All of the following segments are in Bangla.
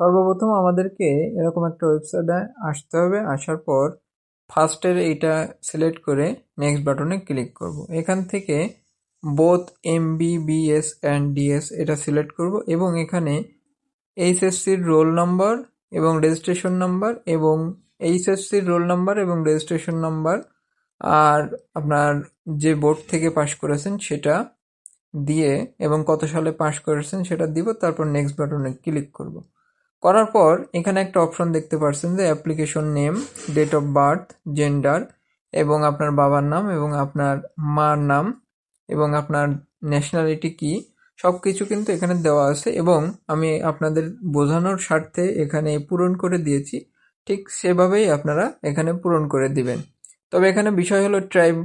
সর্বপ্রথম আমাদেরকে এরকম একটা ওয়েবসাইটে আসতে হবে। আসার পর ফার্স্টের এইটা সিলেক্ট করে নেক্সট বাটনে ক্লিক করব। এখান থেকে both M B BS and DS এটা সিলেক্ট করব এবং এখানে এইচএসসির রোল নাম্বার এবং রেজিস্ট্রেশন নাম্বার এবং এইচএসসির রোল নাম্বার এবং রেজিস্ট্রেশন নাম্বার আর আপনার যে বোর্ড থেকে পাশ করেছেন সেটা দিয়ে এবং কত সালে পাশ করেছেন সেটা দিব। তারপর নেক্সট বাটনে ক্লিক করব। করার পর এখানে একটা অপশন দেখতে পাচ্ছেন যে application name date of birth gender এবং আপনার বাবার নাম এবং আপনার মার নাম এবং আপনার ন্যাশনালিটি কি সব কিছু কিন্তু এখানে দেওয়া আছে এবং আমি আপনাদের বোঝানোর স্বার্থে এখানে পূরণ করে দিয়েছি। ঠিক সেভাবেই আপনারা এখানে পূরণ করে দিবেন। তবে এখানে বিষয় হলো ট্রাইব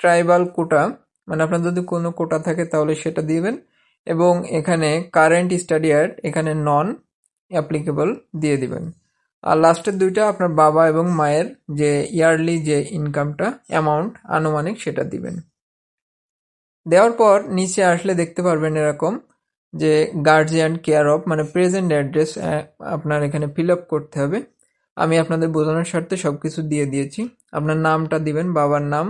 ট্রাইবাল কোটা মানে আপনার যদি কোনো কোটা থাকে তাহলে সেটা দিবেন এবং এখানে কারেন্ট স্টাডি অ্যাড এখানে নন অ্যাপ্লিকেবল দিয়ে দিবেন। আর লাস্টের দুইটা আপনার বাবা এবং মায়ের যে ইয়ারলি যে ইনকামটা অ্যামাউন্ট আনুমানিক সেটা দিবেন। দেওয়ার পর নিচে আসলে দেখতে পারবেন এরকম যে গার্জিয়ান কেয়ার অফ মানে প্রেজেন্ট অ্যাড্রেস আপনার এখানে ফিল আপ করতে হবে। আমি আপনাদের বোঝানোর স্বার্থে সব কিছু দিয়ে দিয়েছি। আপনার নামটা দিবেন, বাবার নাম,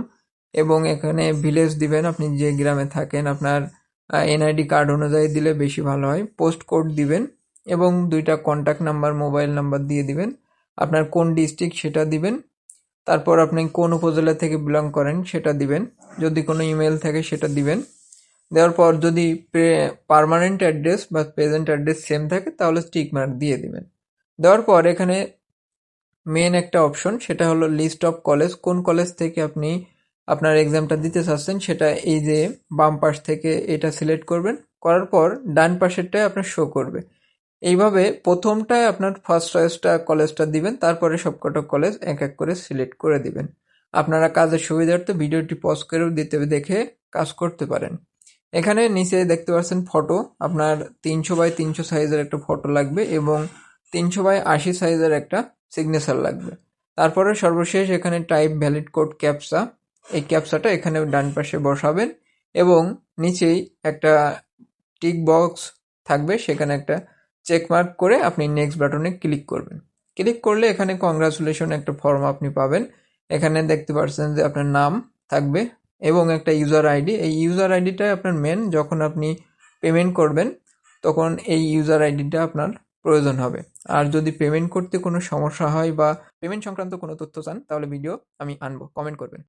এবং এখানে ভিলেজ দিবেন, আপনি যে গ্রামে থাকেন, আপনার এনআইডি কার্ড অনুযায়ী দিলে বেশি ভালো হয়। পোস্ট কোড দিবেন এবং দুইটা কন্ট্যাক্ট নাম্বার মোবাইল নাম্বার দিয়ে দিবেন। আপনার কোন ডিস্ট্রিক্ট সেটা দিবেন। তারপর আপনি কোন উপজেলা থেকে বিলং করেন সেটা দিবেন। যদি কোনো ইমেল থাকে সেটা দিবেন। দেওয়ার পর যদি পারমানেন্ট অ্যাড্রেস বা প্রেজেন্ট অ্যাড্রেস সেম থাকে, তাহলে স্টিক মার্ক দিয়ে দিবেন। দেওয়ার পর এখানে মেন একটা অপশন সেটা হলো লিস্ট অফ কলেজ কোন কলেজ থেকে আপনি আপনার এক্সামটা দিতে চাচ্ছেন, সেটা এই যে বাম পাশ থেকে এটা সিলেক্ট করবেন। করার পর ডান পাশেরটায় আপনার শো করবে। এইভাবে প্রথমটায় আপনার ফার্স্ট চয়েসটা কলেজটা দিবেন, তারপরে সবকটা কলেজ এক এক করে সিলেক্ট করে দিবেন। আপনারা কাজের সুবিধার্থে ভিডিওটি পজ করেও দিতে, দেখে কাজ করতে পারেন। এখানে নিচে দেখতে পাচ্ছেন ফটো আপনার তিনশো বাই তিনশো সাইজের একটা ফটো লাগবে এবং তিনশো বাই আশি সাইজের একটা সিগনেচার লাগবে। তারপরে সর্বশেষ এখানে টাইপ ভ্যালিড কোড ক্যাপসা এই ক্যাপসাটা এখানে ডান পাশে বসাবেন এবং নিচেই একটা টিক বক্স থাকবে, সেখানে একটা চেক মার্ক করে আপনি নেক্সট বাটনে ক্লিক করবেন। ক্লিক করলে এখানে কংগ্রাচুলেশন একটা ফর্ম আপনি পাবেন। এখানে দেখতে পাচ্ছেন যে আপনার নাম থাকবে এবং একটা ইউজার আইডি এই ইউজার আইডিটাই আপনার মেন যখন আপনি পেমেন্ট করবেন, তখন এই ইউজার আইডিটা আপনার প্রয়োজন হবে। আর যদি পেমেন্ট করতে কোনো সমস্যা হয় বা পেমেন্ট সংক্রান্ত কোনো তথ্য চান, তাহলে ভিডিও আমি আনব। কমেন্ট করবেন।